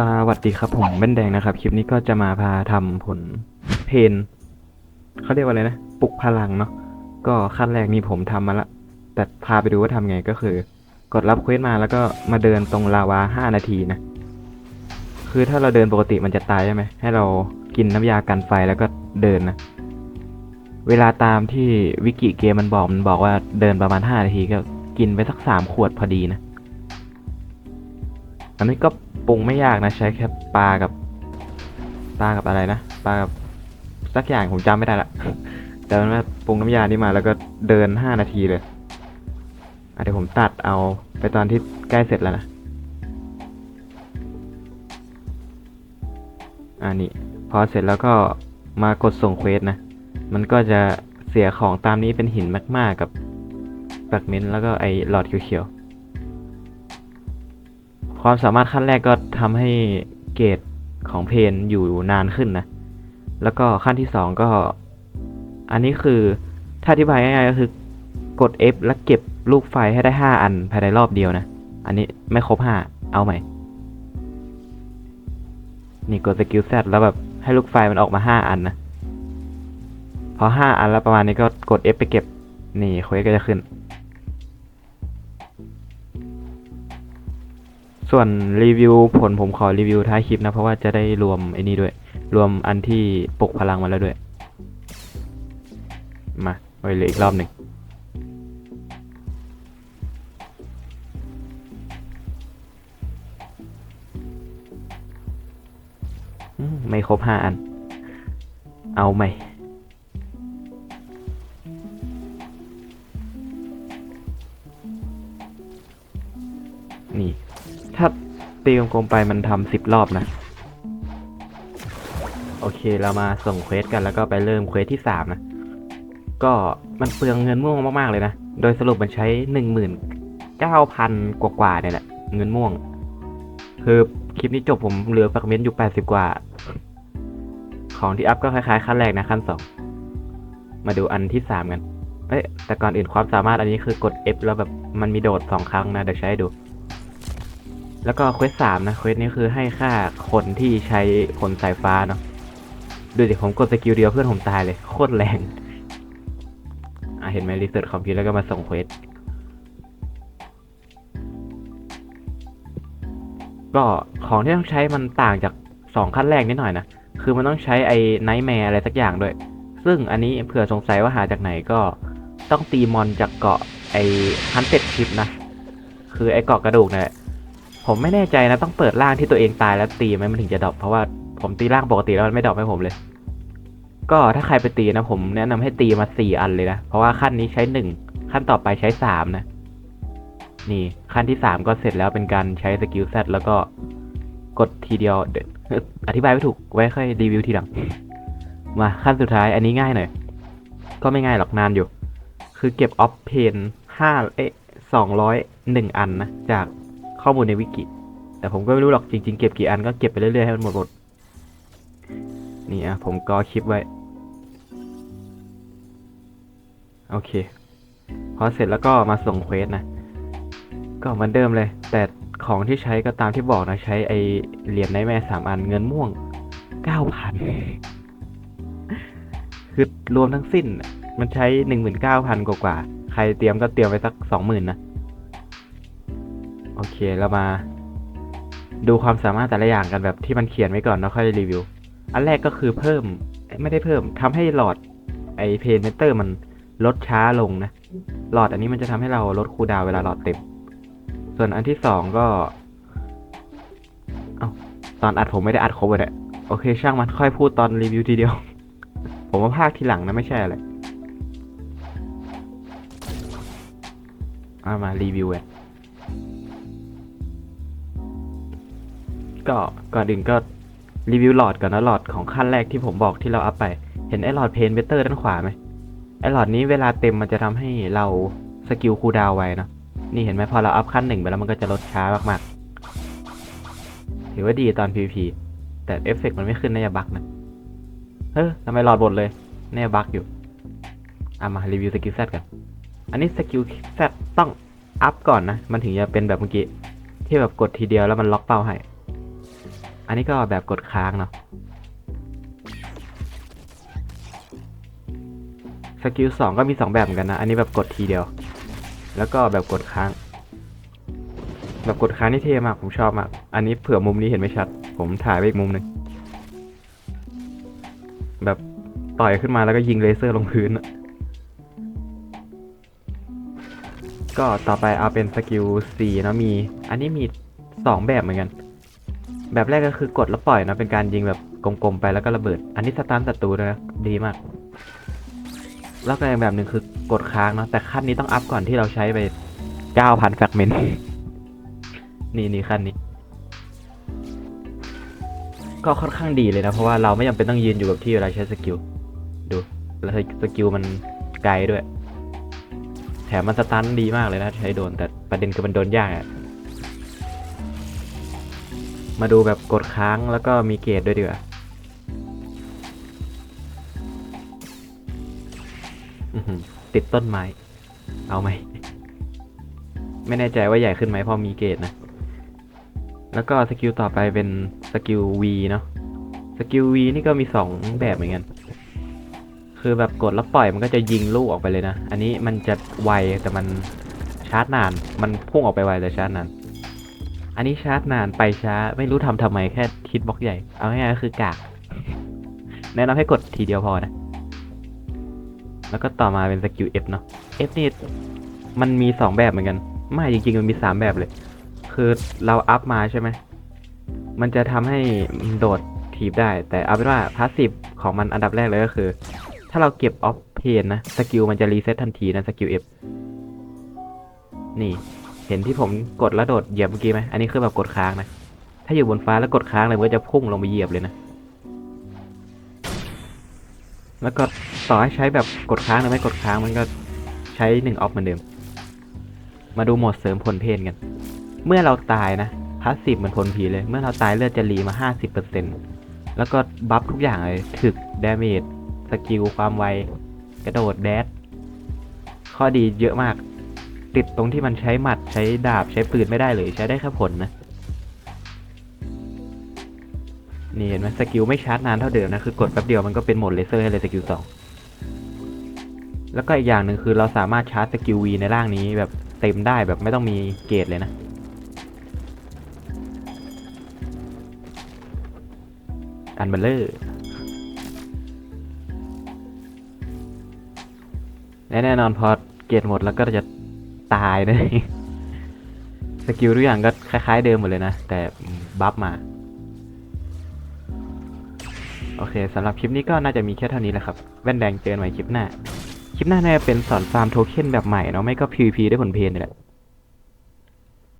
สวัสดีครับผมเบ้นแดงนะครับ คลิปนี้ก็จะมาพาทำผลเพนเขาเรียกว่าอะไรนะปลุกพลังเนาะก็ขั้นแรกนี่ผมทำมาละ แต่พาไปดูว่าทำไงก็คือ กดรับเควสมาแล้วก็มาเดินตรงลาวาห้านาทีนะ คือถ้าเราเดินปกติมันจะตายใช่ไหมให้เรากินน้ำยากันไฟแล้วก็เดินนะเวลาตามที่วิกิเกมมันบอกมันบอกว่าเดินประมาณห้านาทีก็กินไปสักสามขวดพอดีนะอันนี้ก็ ปรุงไม่ยากนะใช้แค่ปลากับปลากับอะไรนะปลากับสักอย่างผมจำไม่ได้ละแต่มันว่าปรุงน้ำยานี่มาแล้วก็เดินห้านาทีเลยเดี๋ยวผมตัดเอาไปตอนที่ใกล้เสร็จแล้วนะอ่านี่พอเสร็จแล้วก็มากดส่งเควสนะ มันก็จะเสียของตามนี้เป็นหินมากๆกับแฟกเมนต์แล้วก็ไอหลอดเขียวๆ ความสามารถขั้นแรกก็ทำให้เกรดของเพนอยู่นานขึ้นนะ แล้วก็ขั้นที่สองก็ อันนี้คือถ้าอธิบายง่ายๆก็คือกด F แล้วเก็บลูกไฟให้ได้ 5 อันภายในรอบเดียวนะ อันนี้ไม่ครบ 5 เอาใหม่ นี่กดสกิล Z แล้วแบบให้ลูกไฟมันออกมา 5 อันนะ พอ 5 อันแล้วประมาณนี้ก็กด F ไปเก็บ นี่เควสก็จะขึ้น ส่วนรีวิวผลผมขอรีวิวท้ายคลิปนะ เพราะว่าจะได้รวมไอ้นี่ด้วย รวมอันที่ปลุกพลังมาแล้วด้วย มาไว้เลยอีกรอบหนึ่งไม่ครบห้าอัน เอาใหมนี่ ถ้าตีกลมๆไปมันทำสิบรอบนะ โอเคเรามาส่งเควสกันแล้วก็ไปเริ่มเควสที่สามนะ ก็มันเปลืองเงินม่วงมากๆเลยนะ โดยสรุปมันใช้หนึ่งหมื่นเก้าพันกว่าๆเนี่ยแหละ เงินม่วง คือคลิปนี้จบผมเหลือแฟกเมนต์อยู่แปดสิบกว่า ของที่อัพก็คล้ายๆขั้นแรกนะขั้นสองมาดูอันที่สามกัน เอ้ยแต่ก่อนอื่นความสามารถอันนี้คือกด F แล้วแบบมันมีโดดสองครั้งนะเดี๋ยวใช้ดู แล้วก็เควสสามนะเควสนี้คือให้ค่าคนที่ใช้ขนสายฟ้าเนาะดูดิผมกดสกิลเดียวเพื่อนผมตายเลย โคตรแรงอะเห็นไหมรีเสิร์ชคอมพิวแล้วก็มาส่งเควสก็ของที่ต้องใช้มันต่างจากสองขั้นแรกนิดหน่อยนะ คือมันต้องใช้ไอ้ไนท์แมร์อะไรสักอย่างด้วย ซึ่งอันนี้เผื่อสงสัยว่าหาจากไหนก็ต้องตีมอนจากเกาะไอ้ฮันเต็ดชิปนะ คือไอ้เกาะกระดูกเนี่ย ผมไม่แน่ใจนะต้องเปิดร่างที่ตัวเองตายแล้วตีไหมมันถึงจะดรอปเพราะว่าผมตีร่างปกติแล้วมันไม่ดรอปให้ผมเลย ก็ถ้าใครไปตีนะ ผมแนะนำให้ตีมาสี่อันเลยนะ เพราะว่าขั้นนี้ใช้หนึ่งขั้นต่อไปใช้สามนะ นี่ขั้นที่สามก็เสร็จแล้วเป็นการใช้สกิลแซดแล้วก็กดทีเดียวเดี๋ยวอธิบายไม่ถูกไว้ค่อยรีวิวทีหลัง มาขั้นสุดท้ายอันนี้ง่ายหน่อย ก็ไม่ง่ายหรอกนานอยู่ คือเก็บออฟเพนห้าเอ๊ะสองร้อยหนึ่งอันนะจาก ข้อมูลในวิกิ แต่ผมก็ไม่รู้หรอกจริง ๆ เก็บกี่อันก็เก็บไปเรื่อยๆให้มันหมดหมดนี่อะผมก็คลิปไว้ โอเค พอเสร็จแล้วก็มาส่งเควสนะ ก็เหมือนเดิมเลย แต่ของที่ใช้ก็ตามที่บอกนะ ใช้ไอเหรียญในแม่สามอันเงินม่วงเก้าพันคือรวมทั้งสิ้น มันใช้หนึ่งหมื่นเก้าพันกว่าๆใครเตรียมก็เตรียมไปสักสองหมื่นนะ โอเคเรามา ดูความสามารถแต่ละอย่างกันแบบที่มันเขียนไว้ก่อนแล้วค่อยรีวิว อันแรกก็คือเพิ่มไม่ได้เพิ่มทำให้หลอดไอเพนเมเตอร์มันลดช้าลงนะ หลอดอันนี้มันจะทำให้เราลดคูดาวเวลาหลอดเต็ม ส่วนอันที่สองก็เอ้าตอนอัดผมไม่ได้อัดครบเลยโอเค ช่างมันค่อยพูดตอนรีวิวทีเดียว ผมมาภาคทีหลังนะไม่ใช่อะไรเอามารีวิวกัน ก็ก่อนอื่นก็รีวิวหลอดก่อนนะหลอดของขั้นแรกที่ผมบอกที่เราอัพไป เห็นไอ้หลอดเพนเบเตอร์ด้านขวาไหมไอ้หลอดนี้เวลาเต็มมันจะทำให้เราสกิลคูดาวไว้นะนี่เห็นไหมพอเราอัพขั้นหนึ่งไปแล้วมันก็จะลดช้ามากๆ ถือว่าดีตอน PVP แต่เอฟเฟกต์มันไม่ขึ้นน่าจะบั๊กนะเฮ้ยทำไมหลอดบดเลยน่าจะบั๊กอยู่เอามารีวิวสกิลแซดกัน อันนี้สกิลแซดต้องอัพก่อนนะ มันถึงจะเป็นแบบเมื่อกี้ ที่แบบกดทีเดียวแล้วมันล็อกเป้าให้ อันนี้ก็แบบกดค้างเนาะสกิลสองก็มีสองแบบเหมือนกันนะ อันนี้แบบกดทีเดียว แล้วก็แบบกดค้าง แบบกดค้างนี่เท่มาก ผมชอบมาก อันนี้เผื่อมุมนี้เห็นไม่ชัด ผมถ่ายไปอีกมุมหนึ่ง แบบต่อยขึ้นมาแล้วก็ยิงเลเซอร์ลงพื้นอะก็ต่อไปเอาเป็นสกิลสี่เนะมี อันนี้มีสองแบบเหมือนกัน แบบแรกก็คือกดแล้วปล่อยนะเป็นการยิงแบบกลมๆไปแล้วก็ระเบิด อันนี้สตาร์ทศัตรูด้วยนะดีมาก แล้วก็อีกแบบหนึ่งคือกดค้างนะแต่ขั้นนี้ต้องอัพก่อนที่เราใช้ไปเก้าพันแฟกเมนต์นี่นี่ขั้นนี้ ก็ค่อนข้างดีเลยนะ เพราะว่าเราไม่จำเป็นต้องยืนอยู่กับที่เวลาใช้สกิลดูแล้วสกิลมันไกลด้วย แถมมันสตันดีมากเลยนะใช้โดนแต่ประเด็นคือมันโดนยากอะ มาดูแบบกดค้างแล้วก็มีเกรดด้วยดีกว่าติดต้นไม้ เอาไหม ไม่แน่ใจว่าใหญ่ขึ้นไหมพอมีเกรดนะ แล้วก็สกิลต่อไปเป็นสกิล V เนาะ สกิล V นี่ก็มีสองแบบเหมือนกัน คือแบบกดแล้วปล่อยมันก็จะยิงลูกออกไปเลยนะ อันนี้มันจะไวแต่มันชาร์จนาน มันพุ่งออกไปไวแต่ชาร์จนาน อันนี้ชาร์จนานไปช้า ไม่รู้ทำทำไมแค่ทิดบล็อกใหญ่ เอาง่ายๆก็คือกาก แนะนำให้กดทีเดียวพอนะ แล้วก็ต่อมาเป็นสกิล F เนาะ F นี่มันมีสองแบบเหมือนกัน ไม่จริงๆ มันมีสามแบบเลย คือเราอัพมาใช่ไหม มันจะทำให้โดดถีบได้ แต่เอาเป็นว่าพาสซีฟของมันอันดับแรกเลยก็คือ ถ้าเราเก็บออฟเพนนะ สกิลมันจะรีเซ็ตทันทีนะสกิล F นี่ เห็นที่ผมกดแล้วโดดเหยียบเมื่อกี้ไหมอันนี้คือแบบกดค้างนะ ถ้าอยู่บนฟ้าแล้วกดค้างเลยมันก็จะพุ่งลงไปเหยียบเลยนะ แล้วก็ต่อให้ใช้แบบกดค้างหรือไม่กดค้างมันก็ใช้หนึ่งออฟเหมือนเดิม มาดูโหมดเสริมผลเพนกัน เมื่อเราตายนะพาสซีฟเหมือนผลผีเลย เมื่อเราตายเลือดจะรีมา 50%แล้วก็บัฟทุกอย่างเลย ถึกดาเมจ สกิล ความไว กระโดดแดด ข้อดีเยอะมาก ติดตรงที่มันใช้หมัดใช้ดาบใช้ปืนไม่ได้เลยใช้ได้แค่ผลนะ นี่เห็นไหมสกิลไม่ชาร์จนานเท่าเดิมนะ คือกดแป๊บเดียวมันก็เป็นโหมดเลเซอร์ให้เลยสกิลสองแล้วก็อีกอย่างหนึ่งคือเราสามารถชาร์จสกิลวีในร่างนี้แบบเต็มได้แบบไม่ต้องมีเกรดเลยนะอันเบลเลอร์และแน่นอนพอเกรดหมดแล้วก็จะ ตายเลยสกิลทุกอย่างก็คล้ายๆเดิมหมดเลยนะ แต่บัฟมา โอเคสำหรับคลิปนี้ก็น่าจะมีแค่เท่านี้แหละครับ แว่นแดงเจอกันใหม่คลิปหน้า คลิปหน้าน่าจะเป็นสอนฟาร์มโทเค็นแบบใหม่เนาะไม่ก็ PVP ได้ผลเพลนนี่แหละ